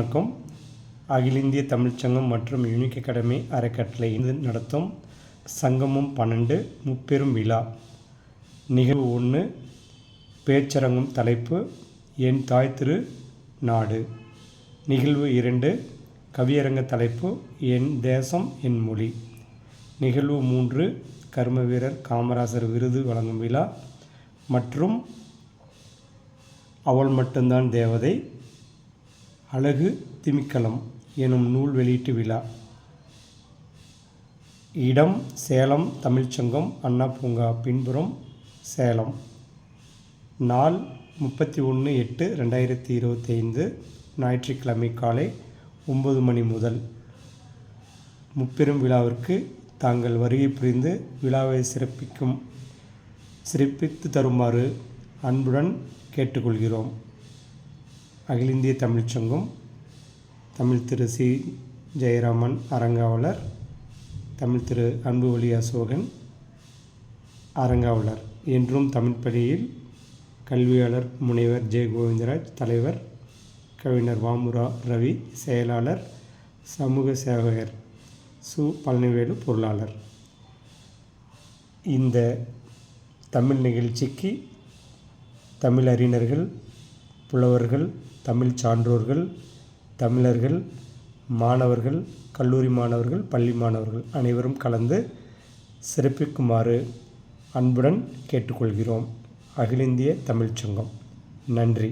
வணக்கம். அகில இந்திய தமிழ்ச்சங்கம் மற்றும் யூனிக் அகாடமி அறக்கட்டளை நடத்தும் சங்கமும் பன்னெண்டு முப்பெரும் விழா. நிகழ்வு ஒன்று பேச்சரங்கம் தலைப்பு என் தாய் திரு நாடு. நிகழ்வு இரண்டு கவியரங்க தலைப்பு என் தேசம் என் மொழி. நிகழ்வு மூன்று கர்ம வீரர் காமராசர் விருது வழங்கும் விழா. மற்றும் அவள் மட்டும்தான் தேவதை. அழகு திமிக்கலம் எனும் நூல் வெளியீட்டு விழா. இடம் சேலம் தமிழ்ச்சங்கம் அண்ணா பூங்கா பின்புறம் சேலம். நாள் முப்பத்தி ஒன்று எட்டு ரெண்டாயிரத்தி இருபத்தி ஐந்து ஞாயிற்றுக்கிழமை காலை ஒம்பது மணி முதல். முப்பெரும் விழாவிற்கு தாங்கள் வருகை புரிந்து விழாவை சிறப்பிக்கும் சிறப்பித்து தருமாறு அன்புடன் கேட்டுக்கொள்கிறோம். அகில இந்திய தமிழ்ச்சங்கம் தமிழ் திரு சி. ஜெயராமன் அரங்காவலர் தமிழ் திரு அன்புவழி அசோகன் அரங்காவலர் என்றும் தமிழ் கல்வியாளர் முனைவர் ஜெய கோவிந்தராஜ் தலைவர் கவிஞர் வாமுரா ரவி செயலாளர் சமூக சேவகர் சு. பழனிவேலு பொருளாளர். இந்த தமிழ் நிகழ்ச்சிக்கு தமிழ் அறிஞர்கள் புலவர்கள் தமிழ் சான்றோர்கள் தமிழர்கள் மாணவர்கள் கல்லூரி மாணவர்கள் பள்ளி மாணவர்கள் அனைவரும் கலந்து சிறப்பிக்குமாறு அன்புடன் கேட்டுக்கொள்கிறோம். அகில இந்திய தமிழ்ச்சங்கம் நன்றி.